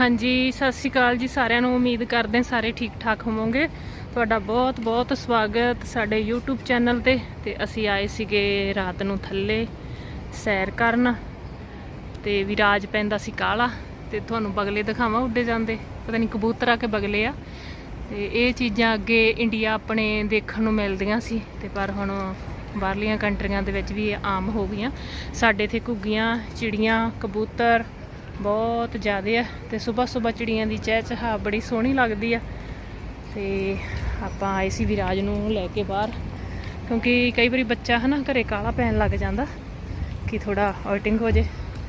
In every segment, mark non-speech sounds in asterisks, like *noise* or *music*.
ਹਾਂਜੀ, ਸਤਿ ਸ਼੍ਰੀ ਅਕਾਲ ਜੀ ਸਾਰਿਆਂ ਨੂੰ। ਉਮੀਦ ਕਰਦੇ ਹਾਂ ਸਾਰੇ ਠੀਕ ਠਾਕ ਹੋਵੋਗੇ। ਤੁਹਾਡਾ ਬਹੁਤ ਬਹੁਤ ਸਵਾਗਤ ਸਾਡੇ YouTube ਚੈਨਲ ਤੇ। ਤੇ ਅਸੀਂ ਆਏ ਸੀਗੇ ਰਾਤ ਨੂੰ ਥੱਲੇ ਸੈਰ ਕਰਨ। ਤੇ ਵਿਰਾਜ ਪੈਂਦਾ ਸੀ ਕਾਲਾ। ਤੇ ਤੁਹਾਨੂੰ ਬਗਲੇ ਦਿਖਾਵਾਂ ਉੱਡੇ ਜਾਂਦੇ। ਪਤਾ ਨਹੀਂ ਕਬੂਤਰ ਆ ਕੇ ਬਗਲੇ ਆ। ਤੇ ਇਹ ਚੀਜ਼ਾਂ ਅੱਗੇ ਇੰਡੀਆ ਆਪਣੇ ਦੇਖਣ ਨੂੰ ਮਿਲਦੀਆਂ ਸੀ। ਤੇ ਪਰ ਹੁਣ ਬਾਹਰਲੀਆਂ ਕੰਟਰੀਆਂ ਦੇ ਵਿੱਚ ਵੀ ਇਹ ਆਮ ਹੋ ਗਈਆਂ। ਸਾਡੇ ਇੱਥੇ ਘੁੱਗੀਆਂ, ਚਿੜੀਆਂ, ਕਬੂਤਰ ਬਹੁਤ ਜ਼ਿਆਦਾ ਆ ਤੇ ਸਵੇਰ ਸਵੇਰ ਚਿੜੀਆਂ ਦੀ ਚਹਿਚਹਾ ਬੜੀ ਸੋਹਣੀ ਲੱਗਦੀ ਆ ਤੇ ਆਪਾਂ ਆਏ ਸੀ ਵਿਰਾਜ ਨੂੰ ਲੈ ਕੇ ਬਾਹਰ, ਕਿਉਂਕਿ ਕਈ ਵਾਰੀ ਬੱਚਾ ਹਨਾ ਘਰੇ ਕਾਲਾ ਪੈਣ ਲੱਗ ਜਾਂਦਾ ਕਿ ਥੋੜਾ ਆਊਟਿੰਗ ਹੋ ਜੇ।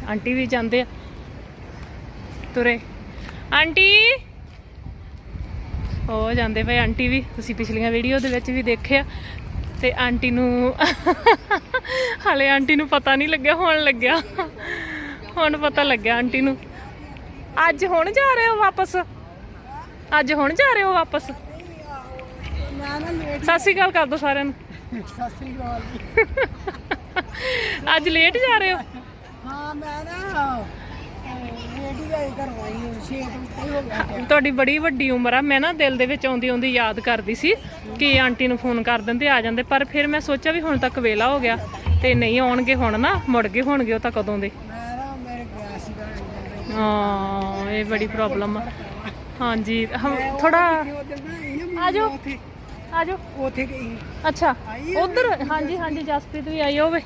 ਆਂਟੀ ਵੀ ਜਾਂਦੇ ਆ। ਤੁਰੇ। ਆਂਟੀ! ਹੋ ਜਾਂਦੇ ਭਾਈ ਆਂਟੀ ਵੀ। ਤੁਸੀਂ ਪਿਛਲੀਆਂ ਵੀਡੀਓ ਦੇ ਵਿੱਚ ਵੀ ਦੇਖਿਆ ਤੇ ਆਂਟੀ ਨੂੰ ਹਾਲੇ ਆਂਟੀ ਨੂੰ ਪਤਾ ਨਹੀਂ ਲੱਗਿਆ, ਹੋਣ ਲੱਗਿਆ। ਹੁਣ ਪਤਾ ਲੱਗਿਆ ਆਂਟੀ ਨੂੰ। ਅੱਜ ਹੁਣ ਜਾ ਰਹੇ ਹੋ ਵਾਪਸ? ਅੱਜ ਹੁਣ ਜਾ ਰਹੇ ਹੋ ਵਾਪਸ? ਮੈਂ ਨਾ ਲੇਟ ਸਤਿ ਸ਼੍ਰੀ ਅਕਾਲ ਕਰ ਦੋ ਸਾਰਿਆਂ ਨੂੰ। ਸਤਿ ਸ੍ਰੀ ਅਕਾਲ ਜੀ। ਅੱਜ ਲੇਟ ਜਾ ਰਹੇ ਹੋ? ਹਾਂ ਮੈਂ ਨਾ ਲੇਟ ਹੀ ਗਈ ਘਰੋਂ ਆਈ ਹਾਂ, ਛੇ ਤੋਂ ਉੱਤੇ ਹੀ ਗਿਆ। ਤੁਹਾਡੀ ਬੜੀ ਵੱਡੀ ਉਮਰ ਆ। ਮੈਂ ਨਾ ਦਿਲ ਦੇ ਵਿੱਚ ਆਉਂਦੀ ਆਉਂਦੀ ਯਾਦ ਕਰਦੀ ਸੀ ਕਿ ਆਂਟੀ ਨੂੰ ਫੋਨ ਕਰ ਦਿੰਦੇ ਆ ਜਾਂਦੇ ਪਰ ਫਿਰ ਮੈਂ ਸੋਚਿਆ ਵੀ ਹੁਣ ਤੱਕ ਵੇਲਾ ਹੋ ਗਿਆ ਤੇ ਨਹੀਂ ਆਉਣਗੇ ਹੁਣ ਨਾ ਮੁੜ ਗਏ ਹੋਣਗੇ ਉਹ ਤਾਂ ਕਦੋਂ ਦੇ ਮੈਂ ਨਾ ਮੇਰੇ ਗਿਆ ਸੀਗਾ ਜਾਂਦੇ ਹਾਂ ਇਹ ਬੜੀ ਪ੍ਰੋਬਲਮ ਆ। ਹਾਂਜੀ ਥੋੜਾ ਉਧਰ ਬਣਾਈ ਨਾ ਆ ਜਾਓ। ਉੱਥੇ ਗਈ ਅੱਛਾ ਉਧਰ ਹਾਂਜੀ ਹਾਂਜੀ ਜਸਪ੍ਰੀਤ ਵੀ ਆਈ ਹੋਵੇ।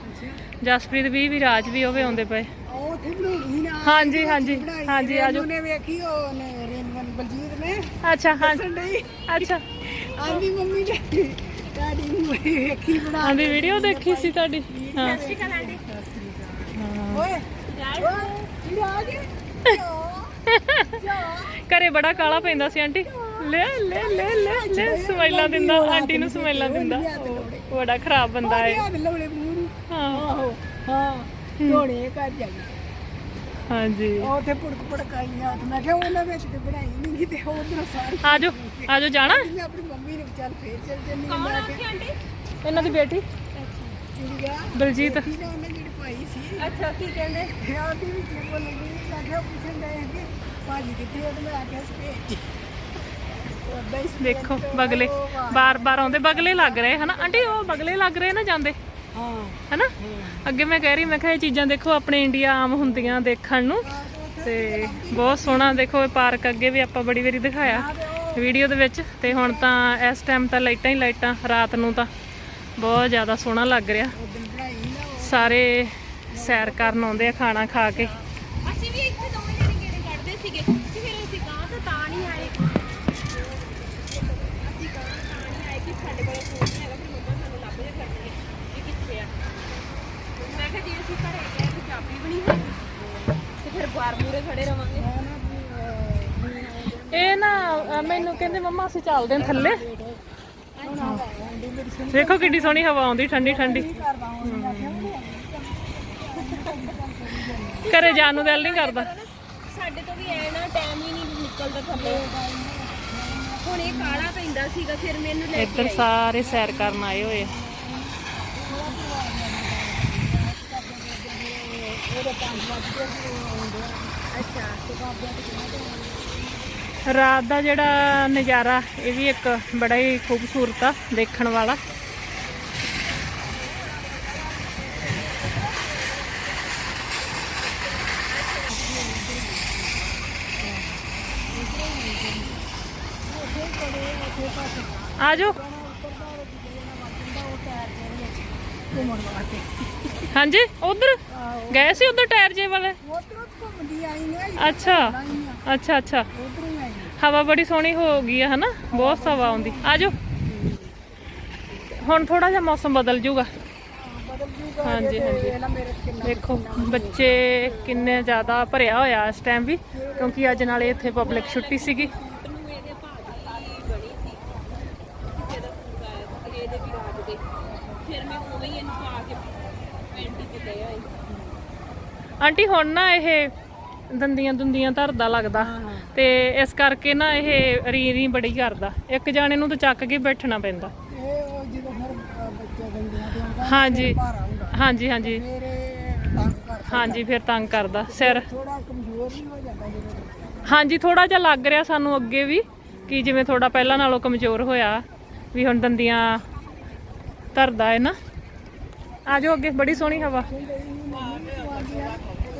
ਜਸਪ੍ਰੀਤ ਵੀ ਵਿਰਾਜ ਵੀ ਹੋਵੇ ਆਉਂਦੇ ਪਏ। ਉਹ ਹਾਂਜੀ ਹਾਂਜੀ ਹਾਂਜੀ ਆ ਜਾਓ ਉਹਨੇ ਵੇਖੀ ਉਹਨੇ ਰੇਨਵਨ ਬਲਜੀਤ ਨੇ ਅੱਛਾ ਹਾਂ ਅੱਛਾ। ਆਂਦੀ ਮੰਮੀ ਡੈਡੀ ਨੂੰ ਵੇਖੀ ਬਣਾ ਆਂਦੀ ਵੀਡੀਓ ਦੇਖੀ ਸੀ ਤੁਹਾਡੀ ਹਾਂ। ਓਏ ਆ ਗਏ ਘਰੇ ਬੜਾ ਕਾਲਾ ਪੈਂਦਾ ਸੀ ਆਂਟੀ। ਲੈ ਲੈ ਲੈ ਲੈ ਲੈ ਸਮਾਈਲਾਂ ਦਿੰਦਾ ਆਂਟੀ ਨੂੰ ਸਮਾਈਲਾਂ ਦਿੰਦਾ। ਉਹ ਬੜਾ ਖਰਾਬ ਬੰਦਾ ਹੈ ਯਾਦ ਲਵਲੇ ਮੂੰਹ ਨੂੰ। ਹਾਂ। ਆਹੋ ਹਾਂ ਧੋਣੇ ਕਰ ਜਾਗੇ ਹਾਂਜੀ। ਉੱਥੇ ਪੁੜਕ ਪੜਕਾਈਆਂ ਤੇ ਮੈਂ ਕਿਹਾ ਉਹਨਾਂ ਵਿੱਚ ਤੇ ਬਣਾਈ ਨਹੀਂ ਕਿਤੇ ਉਧਰ ਸਾਰੀ ਆਜੋ ਆਜੋ ਜਾਣਾ। ਮੈਂ ਆਪਣੀ ਮੰਮੀ ਨੂੰ ਚੱਲ ਫੇਰ ਚੱਲ ਜੰਨੀ ਮੈਂ ਕਿ। ਇਹਨਾਂ ਦੀ ਬੇਟੀ। ਬਲਜੀਤ। ਜਿਹੜੀ ਪਾਈ ਸੀ। ਅੱਛਾ ਕੀ ਕਹਿੰਦੇ? ਦੀ ਵੀ ਕੀ ਬੋਲਣੀ ਮੈਂ ਕਿਹਾ ਪੁੱਛਣ ਦੇ ਕਿ ਭਾਜੀ ਕਿੱਥੇ ਆ ਤੇ ਮੈਂ ਆਖਿਆ ਸਪੇਸ ਉਹਦਾ ਹੀ ਸਪੇਸ ਦੇਖੋ ਤੋਂ ਬਗਲੇ। ਉਹ ਵਾਹ। ਬਾਰ-ਬਾਰ ਆਉਂਦੇ, ਬਗਲੇ ਲੱਗ ਰਹੇ, ਹਨਾ? ਆਂਟੀ, ਉਹ ਬਗਲੇ ਲੱਗ ਰਹੇ ਨਾ ਜਾਂਦੇ? ਹਾਂ ਹਨਾ? ਅੱਗੇ ਮੈਂ ਕਹਿ ਰਹੀ, ਮੈਂ ਕਿਹਾ ਇਹ ਚੀਜ਼ਾਂ ਦੇਖੋ, ਆਪਣੇ ਇੰਡੀਆ ਆਮ ਹੁੰਦੀਆਂ ਦੇਖਣ ਨੂੰ। ਤੇ ਬਹੁਤ ਸੋਹਣਾ, ਦੇਖੋ, ਇਹ ਪਾਰਕ ਅੱਗੇ ਵੀ ਆਪਾਂ ਬੜੀ ਵਾਰੀ ਦਿਖਾਇਆ ਵੀਡੀਓ ਦੇ ਵਿੱਚ। ਤੇ ਹੁਣ ਤਾਂ ਇਸ ਟਾਈਮ ਤਾਂ ਲਾਈਟਾਂ ਹੀ ਲਾਈਟਾਂ, ਰਾਤ ਨੂੰ ਤਾਂ ਬਹੁਤ ਜ਼ਿਆਦਾ ਸੋਹਣਾ ਲੱਗ ਰਿਹਾ। ਉਦੋਂ ਬਣਾਈ ਨਾ ਸਾਰੇ ਸੈਰ ਕਰਨ ਆਉਂਦੇ ਆ, ਖਾਣਾ ਖਾ ਕੇ। ਅਸੀਂ ਘਰੇ ਗਏ ਤੇ ਚਾਬੀ ਵੀ ਨਹੀਂ ਹੈ ਤੇ ਫਿਰ ਬਾਹਰ ਮੂਰੇ ਖੜੇ ਰਵਾਂਗੇ। ਮੈਂ ਨਾ ਵੀ, ਅਹ, ਵੀ ਨਾ ਇਹ ਨਾ ਅਹ ਮੈਨੂੰ ਕਹਿੰਦੇ ਮੰਮਾ ਅਸੀਂ ਚੱਲਦੇ ਹਾਂ ਥੱਲੇ। ਦੇਖੋ ਕਿੰਨੀ ਸੋਹਣੀ ਹਵਾ ਆਉਂਦੀ ਠੰਡੀ ਠੰਡੀ। ਘਰੇ ਜਾਣ ਨੂੰ ਦਿਲ ਨਹੀਂ ਕਰਦਾ। ਸਾਡੇ ਤੋਂ ਵੀ ਐ ਨਾ ਟਾਈਮ ਹੀ ਨਹੀਂ ਨਿਕਲਦਾ ਥੱਲੇ। ਹੁਣ ਇਹ ਕਾਲਾ ਪੈਂਦਾ ਸੀਗਾ ਫਿਰ ਮੈਨੂੰ ਲੈ ਕੇ ਇੱਧਰ ਸਾਰੇ ਸੈਰ ਕਰਨ ਆਏ ਹੋਏ ਆ ਉਹਦੇ ਪੰਜ ਵਜੇ ਤੇ ਆਉਂਦੇ ਅੱਛਾ ਰਾਤ ਦਾ ਜਿਹੜਾ ਨਜ਼ਾਰਾ ਇਹ ਵੀ ਇੱਕ ਬੜਾ ਹੀ ਖੂਬਸੂਰਤ ਆ ਦੇਖਣ ਵਾਲਾ ਆ ਜਾਓ ਘੁੰਮਣ ਵਾਸਤੇ ਹਾਂਜੀ ਉਧਰ? ਗਏ ਸੀ ਉਧਰ ਟਾਇਰ ਜੇ ਵਾਲੇ? ਉਧਰੋਂ ਘੁੰਮਦੀ ਆਈ ਨੇ ਅੱਛਾ। ਅੱਛਾ ਅੱਛਾ। ਉਧਰੋਂ ਆਈ। ਹਵਾ ਬੜੀ ਸੋਹਣੀ ਹੋ ਗਈ ਹੈ ਹਨਾ? ਬਹੁਤ ਹਵਾ ਆਉਂਦੀ। ਆ ਜਾਓ ਹੁਣ ਥੋੜਾ ਜਿਹਾ ਮੌਸਮ ਬਦਲ ਜੂਗਾ। ਬਦਲ ਜੂਗਾ। ਹਾਂਜੀ ਹਾਂਜੀ। ਮੇਰੇ ਕਿੰਨਾ ਦੇਖੋ ਬੱਚੇ ਕਿੰਨੇ ਜ਼ਿਆਦਾ ਭਰਿਆ ਹੋਇਆ ਇਸ ਟਾਈਮ ਵੀ ਕਿਉਂਕਿ ਅੱਜ ਨਾਲੇ ਇੱਥੇ ਪਬਲਿਕ ਛੁੱਟੀ ਸੀਗੀ ਨੂੰ ਇਹਦੇ ਭਾਅ ਦੀ ਬਣੀ ਸੀ ਕਿਸੇ ਦਾ ਫੋਨ ਆਇਆ ਸੀ ਇਹਦੇ ਵੀ ਰਾਜ ਦੇ ਫਿਰ ਮੈਂ ਉਵੇਂ ਹੀ ਇਹਨੂੰ ਪਾ ਕੇ ਪੈਂਟੀ ਤੇ ਦੇ ਆਈ ਆਂਟੀ ਹੁਣ ਨਾ ਇਹ ਦੰਦੀਆਂ ਦੁੰਦੀਆਂ ਧਰਦਾ ਲੱਗਦਾ ਤੇ ਇਸ ਕਰਕੇ ਨਾ ਇਹ ਰੀ ਰੀ ਬੜੀ ਕਰਦਾ। ਇੱਕ ਜਾਣੇ ਨੂੰ ਤਾਂ ਚੱਕ ਕੇ ਬੈਠਣਾ ਪੈਂਦਾ। ਹਾਂਜੀ। ਹਾਂਜੀ ਹਾਂਜੀ। ਹਾਂਜੀ ਫਿਰ ਤੰਗ ਕਰਦਾ। ਸਿਰ ਥੋੜਾ ਕਮਜ਼ੋਰ ਵੀ ਹੋ ਜਾਂਦਾ ਜਦੋਂ ਹਾਂਜੀ ਥੋੜਾ ਜਿਹਾ ਲੱਗ ਰਿਹਾ ਸਾਨੂੰ ਅੱਗੇ ਵੀ ਕਿ ਜਿਵੇਂ ਥੋੜਾ ਪਹਿਲਾਂ ਨਾਲੋਂ ਕਮਜ਼ੋਰ ਹੋਇਆ ਵੀ ਹੁਣ ਦੰਦੀਆਂ ਧਰਦਾ ਹੈ ਨਾ। ਆ ਜਾਓ ਅੱਗੇ ਬੜੀ ਸੋਹਣੀ ਹਵਾ।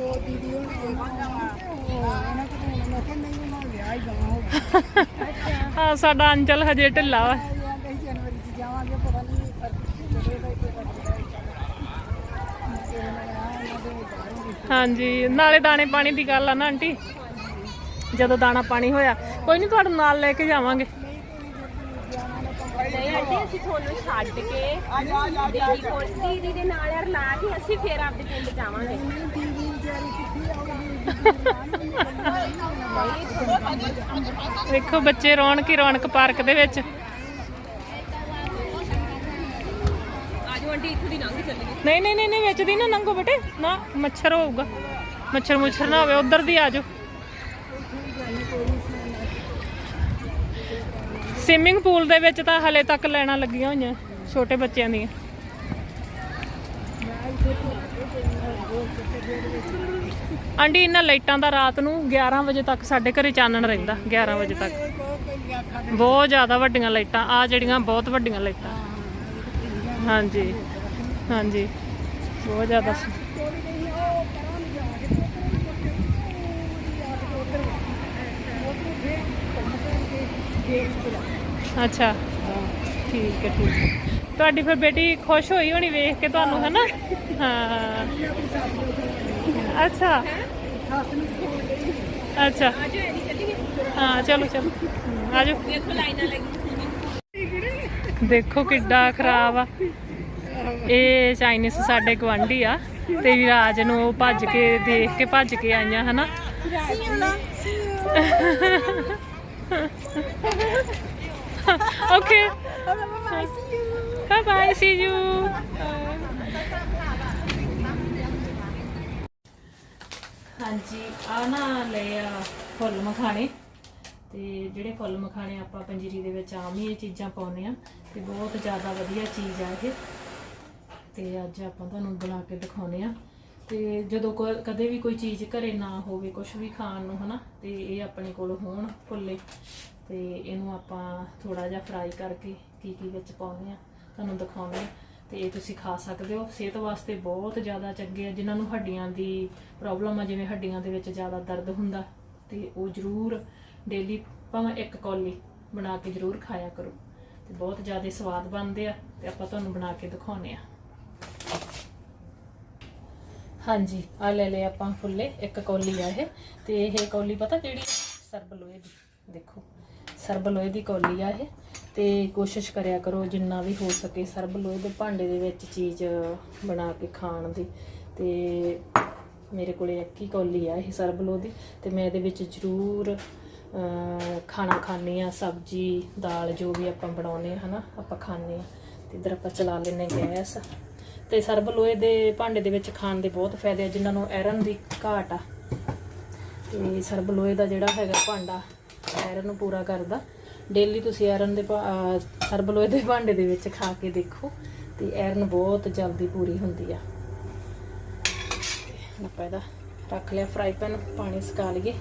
ਉਹ ਦੀਦੀ ਉਹ ਇਹਨਾਂ ਕੋਲ ਮੈਂ ਕਿਹਾ ਨਹੀਂ ਉਹਨਾਂ ਵਿਆਹ ਹੀ ਗਾਂ ਹੋ ਗਿਆ ਹਾਂ ਸਾਡਾ ਅੰਚਲ ਹਜੇ ਢਿੱਲਾ ਵਾ। ਜਾਂ ਕਹੀਂ ਜਨਵਰੀ ਚ ਜਾਵਾਂਗੇ ਪਤਾ ਨਹੀਂ ਪਰ ਜਦੋਂ ਦਾ ਇੱਥੇ ਲੱਗਦਾ ਹਾਂਜੀ, ਨਾਲੇ ਦਾਣੇ ਪਾਣੀ ਦੀ ਗੱਲ ਆ ਨਾ ਆਂਟੀ। ਜਦੋਂ ਦਾਣਾ ਪਾਣੀ ਹੋਇਆ, ਕੋਈ ਨਹੀਂ ਤੁਹਾਡੇ ਨਾਲ ਲੈ ਕੇ ਜਾਵਾਂਗੇ। ਨਹੀਂ ਆਂਟੀ, ਅਸੀਂ ਤੁਹਾਨੂੰ ਛੱਡ ਕੇ ਦੀਦੀ ਕੋਲ ਦੀਦੀ ਦੇ ਨਾਲ ਯਾਰ ਕੇ ਅਸੀਂ ਫੇਰ ਆਪਦੇ ਪਿੰਡ ਜਾਵਾਂਗੇ। ਦੀਦੀ ਵੇਖੋ ਬੱਚੇ ਰੌਣਕ ਹੀ ਰੌਣਕ ਪਾਰਕ ਦੇ ਵਿੱਚ। ਨਹੀਂ ਨਹੀਂ ਨਹੀਂ ਵਿੱਚ ਦੀ ਨਾ ਲੰਘੋ ਬੇਟੇ। ਨਾ, ਮੱਛਰ ਹੋਊਗਾ। ਮੱਛਰ ਮੁੱਛਰ ਨਾ ਹੋਵੇ, ਉਧਰ ਦੀ ਆ ਜਾਓ। ਸਵਿਮਿੰਗ ਪੂਲ ਦੇ ਵਿੱਚ ਤਾਂ ਹਲੇ ਤੱਕ ਲੈਣਾ ਲੱਗੀਆਂ ਹੋਈਆਂ, ਛੋਟੇ ਬੱਚਿਆਂ ਦੀਆਂ। ਆਂਟੀ, ਇਹਨਾਂ ਲਾਈਟਾਂ ਦਾ ਰਾਤ ਨੂੰ 11 ਵਜੇ ਤੱਕ ਸਾਡੇ ਘਰੇ ਚਾਨਣ ਰਹਿੰਦਾ 11 ਵਜੇ ਤੱਕ। ਬਹੁਤ ਜ਼ਿਆਦਾ ਵੱਡੀਆਂ ਲਾਈਟਾਂ ਆ ਜਿਹੜੀਆਂ ਬਹੁਤ ਵੱਡੀਆਂ ਲਾਈਟਾਂ। ਹਾਂਜੀ ਹਾਂਜੀ, ਬਹੁਤ ਜ਼ਿਆਦਾ ਅੱਛਾ। ਠੀਕ ਹੈ ਠੀਕ ਹੈ। ਤੁਹਾਡੀ ਫਿਰ ਬੇਟੀ ਖੁਸ਼ ਹੋਈ ਹੋਣੀ ਵੇਖ ਕੇ ਤੁਹਾਨੂੰ ਹੈ। ਨਾ ਹਾਂ। ਅੱਛਾ। ਅੱਛਾ। ਆਜੋ ਹਾਂ ਚਲੋ ਚਲੋ। ਹਮ, ਆ ਜਾਓ ਦੇਖੋ ਲਾਈਨਾਂ ਲੱਗੀ ਦੇਖੋ ਕਿੱਡਾ ਖਰਾਬ ਆ। ਇਹ ਚਾਈਨੀਸ ਸਾਡੇ ਗਵਾਂਢੀ ਆ ਤੇ ਵਿਰਾਜ ਨੂੰ ਉਹ ਭੱਜ ਕੇ ਦੇਖ ਕੇ ਭੱਜ ਕੇ ਆਈਆਂ ਹਨਾ? ਓਕੇ। *laughs* ਬਾਏ ਬਾਏ ਸੀ ਹਾਂਜੀ, ਆ ਨਾ ਲਏ ਆ ਫੁੱਲ ਮਖਾਣੇ। ਤੇ ਜਿਹੜੇ ਫੁੱਲ ਮਖਾਣੇ ਆਪਾਂ ਪੰਜੀਰੀ ਦੇ ਵਿੱਚ ਆਮ ਹੀ ਇਹ ਚੀਜ਼ਾਂ ਪਾਉਂਦੇ ਆ ਤੇ ਬਹੁਤ ਜ਼ਿਆਦਾ ਵਧੀਆ ਚੀਜ਼ ਆ ਇਹ। ਤੇ ਅੱਜ ਆਪਾਂ ਤੁਹਾਨੂੰ ਬਣਾ ਕੇ ਦਿਖਾਉਨੇ ਆ ਤੇ ਜਦੋਂ ਕੋ- ਕਦੇ ਵੀ ਕੋਈ ਚੀਜ਼ ਘਰੇ ਨਾ ਹੋਵੇ ਕੁਝ ਵੀ ਖਾਣ ਨੂੰ, ਹਨਾ, ਤੇ ਇਹ ਆਪਣੇ ਕੋਲ ਹੋਣ ਫੁੱਲੇ। ਤੇ ਇਹਨੂੰ ਆਪਾਂ ਥੋੜਾ ਜਿਹਾ ਫਰਾਈ ਕਰਕੇ ਕੀ ਕੀ ਵਿੱਚ ਪਾਉਂਦੇ ਆ ਤੁਹਾਨੂੰ ਦਿਖਾਉਂਦੇ ਆ ਤੇ ਇਹ ਤੁਸੀਂ ਖਾ ਸਕਦੇ ਹੋ। ਸਿਹਤ ਵਾਸਤੇ ਬਹੁਤ ਜ਼ਿਆਦਾ ਚੰਗੇ ਆ। ਜਿਨ੍ਹਾਂ ਨੂੰ ਹੱਡੀਆਂ ਦੀ ਪ੍ਰੋਬਲਮ ਆ, ਜਿਵੇਂ ਹੱਡੀਆਂ ਦੇ ਵਿੱਚ ਜ਼ਿਆਦਾ ਦਰਦ ਹੁੰਦਾ, ਤੇ ਉਹ ਜ਼ਰੂਰ ਡੇਲੀ ਭਾਵੇਂ ਇੱਕ ਕੌਲੀ ਬਣਾ ਕੇ ਜ਼ਰੂਰ ਖਾਇਆ ਕਰੋ। ਤੇ ਬਹੁਤ ਜ਼ਿਆਦਾ ਸਵਾਦ ਬਣਦੇ ਆ ਤੇ ਆਪਾਂ ਤੁਹਾਨੂੰ ਬਣਾ ਕੇ ਦਿਖਾਉਨੇ ਆ ਹਾਂਜੀ, ਆ ਲੈ ਲਏ ਆਪਾਂ ਫੁੱਲੇ, ਇੱਕ ਕੌਲੀ ਆ ਇਹ। ਤੇ ਇਹ ਕੌਲੀ ਪਤਾ ਕਿਹੜੀ? ਸਰਬ ਲੋਹੇ ਦੀ। ਦੇਖੋ ਸਰਬ ਲੋਹੇ ਦੀ ਕੌਲੀ ਆ ਇਹ। ਤੇ ਕੋਸ਼ਿਸ਼ ਕਰਿਆ ਕਰੋ ਜਿੰਨਾ ਵੀ ਹੋ ਸਕੇ ਸਰਬ ਲੋਹੇ ਦੇ ਭਾਂਡੇ ਦੇ ਵਿੱਚ ਚੀਜ਼ ਬਣਾ ਕੇ ਖਾਣ ਦੀ। ਤੇ ਮੇਰੇ ਕੋਲੇ ਇੱਕ ਹੀ ਕੌਲੀ ਆ ਇਹ ਸਰਬ ਲੋਹੇ ਦੀ ਤੇ ਮੈਂ ਇਹਦੇ ਵਿੱਚ ਜ਼ਰੂਰ ਖਾਣਾ ਖਾਂਦੀ ਆ ਸਬਜੀ, ਦਾਲ ਜੋ ਵੀ ਆਪਾਂ ਬਣਾਉਨੇ ਆ ਹਨਾ, ਆਪਾਂ ਖਾਂਦੇ ਆ ਤੇ ਇਧਰ ਆਪਾਂ ਚਲਾ ਲੈਨੇ ਗੈਸ। ਤੇ ਸਰਬ ਲੋਹੇ ਦੇ ਭਾਂਡੇ ਦੇ ਵਿੱਚ ਖਾਣ ਦੇ ਬਹੁਤ ਫਾਇਦੇ ਆ, ਜਿਨ੍ਹਾਂ ਨੂੰ ਆਇਰਨ ਦੀ ਘਾਟ ਆ। ਤੇ ਸਰਬ ਲੋਹੇ ਦਾ ਜਿਹੜਾ ਹੈਗਾ ਭਾਂਡਾ ਆਇਰਨ ਨੂੰ ਪੂਰਾ ਕਰਦਾ। ਡੇਲੀ ਤੁਸੀਂ ਐਰਨ ਦੇ ਭਾ- ਅਹ ਦੇ ਭਾਂਡੇ ਦੇ ਵਿੱਚ ਖਾ ਕੇ ਦੇਖੋ ਤੇ ਐਰਨ ਬਹੁਤ ਜਲਦੀ ਪੂਰੀ ਹੁੰਦੀ ਆ। ਆਪਾਂ ਇਹਦਾ ਰੱਖ ਲਿਆ ਫਰਾਈ ਪੈਨ ਪਾਣੀ ਸੁਕਾ ਲਈਏ।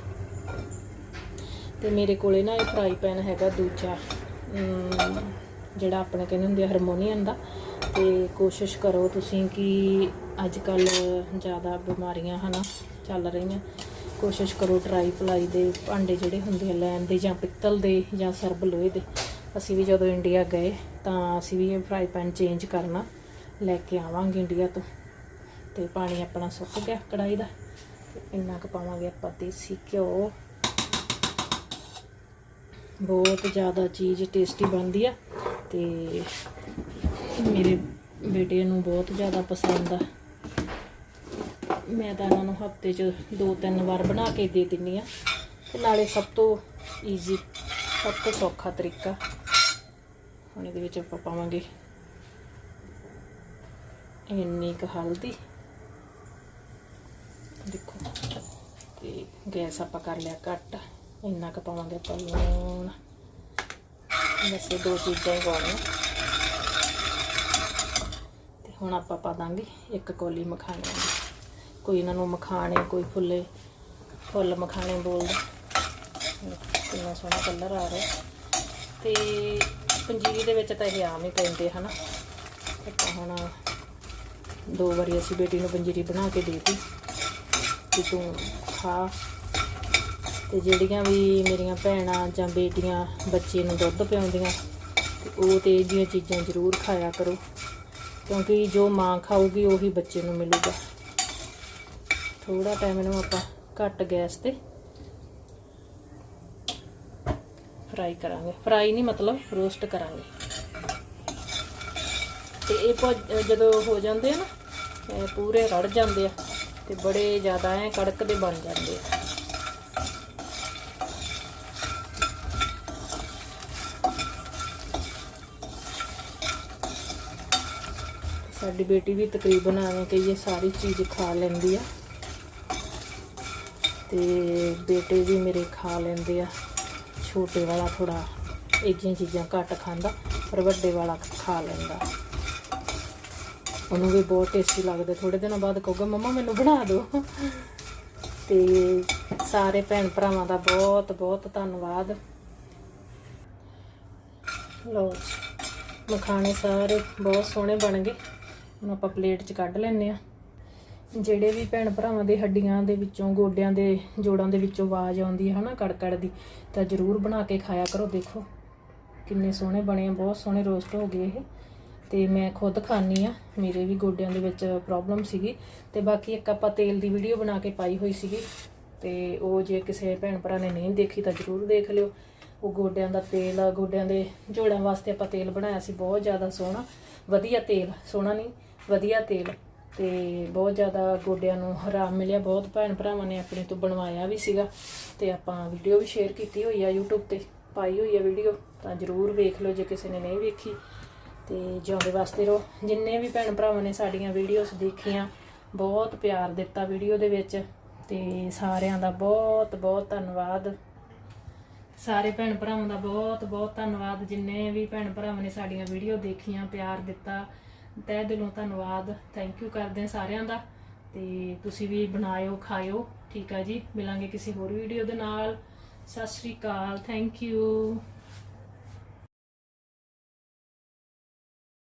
ਤੇ ਮੇਰੇ ਕੋਲੇ ਨਾ ਇਹ ਫਰਾਈ ਪੈਨ ਹੈਗਾ ਦੂਜਾ ਜਿਹੜਾ ਆਪਣੇ ਕਹਿੰਦੇ ਹੁੰਦੇ ਆ ਹਾਰਮੋਨੀਅਮ ਦਾ। ਤੇ ਕੋਸ਼ਿਸ਼ ਕਰੋ ਤੁਸੀਂ ਕਿ ਅੱਜ ਕੱਲ ਜ਼ਿਆਦਾ ਬਿਮਾਰੀਆਂ ਹਨਾ ਚੱਲ ਰਹੀਆਂ। ਕੋਸ਼ਿਸ਼ ਕਰੋ ਟਰਾਈ ਪਲਾਈ ਦੇ ਭਾਂਡੇ ਜਿਹੜੇ ਹੁੰਦੇ ਆ ਲੈਣ ਦੇ ਜਾਂ ਪਿੱਤਲ ਦੇ ਜਾਂ ਸਰਬ ਲੋਹੇ ਦੇ। ਅਸੀਂ ਵੀ ਜਦੋਂ ਇੰਡੀਆ ਗਏ ਤਾਂ ਅਸੀਂ ਵੀ ਇਹ ਫਰਾਈ ਪੈਨ ਚੇਂਜ ਕਰਨਾ ਲੈ ਕੇ ਆਵਾਂਗੇ ਇੰਡੀਆ ਤੋਂ। ਤੇ ਪਾਣੀ ਆਪਣਾ ਸੁੱਕ ਗਿਆ ਕੜਾਈ ਦਾ। ਤੇ ਇੰਨਾ ਕੁ ਪਾਵਾਂਗੇ ਆਪਾਂ ਦੇਸੀ ਘਿਓ। ਬਹੁਤ ਜ਼ਿਆਦਾ ਚੀਜ਼ ਟੇਸਟੀ ਬਣਦੀ ਆ। ਤੇ ਮੇਰੇ ਬੇਟੇ ਨੂੰ ਬਹੁਤ ਜ਼ਿਆਦਾ ਪਸੰਦ ਆ। ਮੈਂ ਤਾਂ ਇਹਨਾਂ ਨੂੰ ਹਫ਼ਤੇ 'ਚ ਦੋ ਤਿੰਨ ਵਾਰ ਬਣਾ ਕੇ ਦੇ ਦਿੰਨੀ ਆ। ਤੇ ਨਾਲੇ ਸਭ ਤੋਂ ਈਜ਼ੀ ਸਭ ਤੋਂ ਸੌਖਾ ਤਰੀਕਾ, ਹੁਣ ਇਹਦੇ ਵਿੱਚ ਆਪਾਂ ਪਾਵਾਂਗੇ ਇੰਨੀ ਕੁ ਹਲਦੀ। ਦੇਖੋ, ਤੇ ਗੈਸ ਆਪਾਂ ਕਰ ਲਿਆ ਘੱਟ, ਇੰਨਾ ਕੁ ਪਾਵਾਂਗੇ ਆਪਾਂ ਲੂਣ। ਵੈਸੇ ਦੋ ਚੀਜ਼ਾਂ ਹੀ ਪਾਉਣੀਆਂ। ਤੇ ਹੁਣ ਆਪਾਂ ਪਾ ਦਾਂਗੇ ਇੱਕ ਕੋਲੀ ਮਖਾਣੇ। ਦੀ ਕੋਈ ਇਹਨਾਂ ਨੂੰ ਮਖਾਣੇ, ਕੋਈ ਫੁੱਲੇ, ਫੁੱਲ ਮਖਾਣੇ ਬੋਲਦੇ। ਕਿੰਨਾ ਸੋਹਣਾ ਕਲਰ ਆ ਰਿਹਾ। ਤੇ ਪੰਜੀਰੀ ਦੇ ਵਿੱਚ ਤਾਂ ਇਹ ਆਮ ਹੀ ਪੈਂਦੇ ਹਨਾ। ਆਪਾਂ ਹੁਣ ਦੋ ਵਾਰੀ ਅਸੀਂ ਬੇਟੀ ਨੂੰ ਪੰਜੀਰੀ ਬਣਾ ਕੇ ਦੇਤੀ। ਕਿ ਤੂੰ ਖਾ। ਤੇ ਜਿਹੜੀਆਂ ਵੀ ਮੇਰੀਆਂ ਭੈਣਾਂ ਜਾਂ ਬੇਟੀਆਂ, ਬੱਚੇ ਨੂੰ ਦੁੱਧ ਪਿਆਉਂਦੀਆਂ, ਤੇ ਉਹ ਤੇ ਇਹ ਜਿਹੀਆਂ ਚੀਜ਼ਾਂ ਜ਼ਰੂਰ ਖਾਇਆ ਕਰੋ। ਕਿਉਂਕਿ ਜੋ ਮਾਂ ਖਾਊਗੀ, ਉਹੀ ਬੱਚੇ ਨੂੰ ਮਿਲੂਗਾ। ਥੋੜਾ ਟਾਈਮ ਇਹਨੂੰ ਆਪਾਂ ਘੱਟ ਗੈਸ ਤੇ ਫਰਾਈ ਕਰਾਂਗੇ। ਫਰਾਈ ਨਹੀਂ ਮਤਲਬ ਰੋਸਟ ਕਰਾਂਗੇ। ਤੇ ਇਹ ਭੁੱਜ- ਜਦੋਂ ਹੋ ਜਾਂਦੇ ਆ ਨਾ ਪੂਰੇ ਰੜ ਜਾਂਦੇ ਆ ਤੇ ਬੜੇ ਜ਼ਿਆਦਾ ਐ ਕੜਕ ਦੇ ਬਣ ਜਾਂਦੇ ਆ। ਸਾਡੀ ਬੇਟੀ ਵੀ ਤਕਰੀਬਨ ਐਵੇਂ ਕਹੀਏ ਸਾਰੀ ਚੀਜ਼ ਖਾ ਲੈਂਦੀ ਆ। ਤੇ ਬੇਟੇ ਵੀ ਮੇਰੇ ਖਾ ਲੈਂਦੇ ਆ। ਛੋਟੇ ਵਾਲਾ ਥੋੜਾ ਇਹ ਜਿਹੀਆਂ ਚੀਜ਼ਾਂ ਘੱਟ ਖਾਂਦਾ ਪਰ ਵੱਡੇ ਵਾਲਾ ਖਾ ਲੈਂਦਾ। ਉਹਨੂੰ ਵੀ ਬਹੁਤ ਟੇਸਟੀ ਲੱਗਦਾ। ਥੋੜੇ ਦਿਨਾਂ ਬਾਅਦ ਕਹੂਗਾ ਮੰਮਾ ਮੈਨੂੰ ਬਣਾ ਦਿਓ। ਤੇ ਸਾਰੇ ਭੈਣ ਭਰਾਵਾਂ ਦਾ ਬਹੁਤ ਬਹੁਤ ਧੰਨਵਾਦ। ਲਓ ਜੀ, ਮਖਾਣੇ ਸਾਰੇ ਬਹੁਤ ਸੋਹਣੇ ਬਣ ਗਏ। ਹੁਣ ਆਪਾਂ ਪਲੇਟ 'ਚ ਕੱਢ ਲੈਨੇ ਆ ਜਿਹੜੇ ਵੀ ਭੈਣ ਭਰਾਵਾਂ ਦੇ ਹੱਡੀਆਂ ਦੇ ਵਿੱਚੋਂ, ਗੋਡਿਆਂ ਦੇ ਜੋੜਾਂ ਦੇ ਵਿੱਚੋਂ ਆਵਾਜ਼ ਆਉਂਦੀ ਹੈ ਹਨਾ, ਕੜਕੜ ਦੀ, ਤਾਂ ਜ਼ਰੂਰ ਬਣਾ ਕੇ ਖਾਇਆ ਕਰੋ, ਦੇਖੋ। ਕਿੰਨੇ ਸੋਹਣੇ ਬਣੇ ਆ, ਬਹੁਤ ਸੋਹਣੇ ਰੋਸਟ ਹੋ ਗਏ ਇਹ। ਤੇ ਮੈਂ ਖੁਦ ਖਾਣੀ ਆ ਮੇਰੇ ਵੀ ਗੋਡਿਆਂ ਦੇ ਵਿੱਚ ਪ੍ਰੋਬਲਮ ਸੀਗੀ। ਤੇ ਬਾਕੀ ਇੱਕ ਆਪਾਂ ਤੇਲ ਦੀ ਵੀਡੀਓ ਬਣਾ ਕੇ ਪਾਈ ਹੋਈ ਸੀਗੀ। ਤੇ ਉਹ ਜੇ ਕਿਸੇ ਭੈਣ ਭਰਾ ਨੇ ਨਹੀਂ ਦੇਖੀ ਤਾਂ ਜ਼ਰੂਰ ਦੇਖ ਲਿਓ। ਉਹ ਗੋਡਿਆਂ ਦਾ ਤੇਲ, ਗੋਡਿਆਂ ਦੇ ਜੋੜਾਂ ਵਾਸਤੇ ਆਪਾਂ ਤੇਲ ਬਣਾਇਆ ਸੀ, ਬਹੁਤ ਜ਼ਿਆਦਾ ਸੋਹਣਾ। ਵਧੀਆ ਤੇਲ, ਸੋਹਣਾ ਨਹੀਂ, ਵਧੀਆ ਤੇਲ। ਤੇ ਬਹੁਤ ਜ਼ਿਆਦਾ ਗੋਡਿਆਂ ਨੂੰ ਹਰਾਮ ਮਿਲਿਆ, ਬਹੁਤ ਭੈਣ ਭਰਾਵਾਂ ਨੇ ਆਪਣੇ ਤੋਂ ਬਣਵਾਇਆ ਵੀ ਸੀਗਾ ਤੇ ਆਪਾਂ ਵੀਡੀਓ ਵੀ ਸ਼ੇਅਰ ਕੀਤੀ ਹੋਈ ਆ YouTube ਤੇ, ਪਾਈ ਹੋਈ ਆ ਵੀਡੀਓ ਤਾਂ ਜਰੂਰ ਵੇਖ ਲਓ ਜੇ ਕਿਸੇ ਨੇ ਨਹੀਂ ਵੇਖੀ ਤੇ ਜਿਉਂਦੇ ਵਾਸਤੇ ਰਹੋ। ਜਿੰਨੇ ਵੀ ਭੈਣ ਭਰਾਵਾਂ ਨੇ ਸਾਡੀਆਂ ਵੀਡੀਓਜ਼ ਦੇਖੀਆਂ, ਬਹੁਤ ਪਿਆਰ ਦਿੱਤਾ ਵੀਡੀਓ ਦੇ ਵਿੱਚ ਤੇ ਸਾਰਿਆਂ ਦਾ ਬਹੁਤ ਬਹੁਤ ਧੰਨਵਾਦ। ਸਾਰੇ ਭੈਣ ਭਰਾਵਾਂ ਦਾ ਬਹੁਤ ਬਹੁਤ ਧੰਨਵਾਦ। ਜਿੰਨੇ ਵੀ ਭੈਣ ਭਰਾਵਾਂ ਨੇ ਸਾਡੀਆਂ ਵੀਡੀਓ ਦੇਖੀਆਂ, ਪਿਆਰ ਦਿੱਤਾ ਤਹਿ ਦਿਲੋਂ ਧੰਨਵਾਦ ਥੈਂਕ ਯੂ ਕਰਦੇ ਹਾਂ ਸਾਰਿਆਂ ਦਾ, ਤੇ ਤੁਸੀਂ ਵੀ ਬਣਾਇਓ, ਖਾਇਓ, ਠੀਕ ਆ ਜੀ, ਮਿਲਾਂਗੇ ਕਿਸੇ ਹੋਰ ਵੀਡੀਓ ਦੇ ਨਾਲ, ਸਤਿ ਸ਼੍ਰੀ ਅਕਾਲ ਥੈਂਕ ਯੂ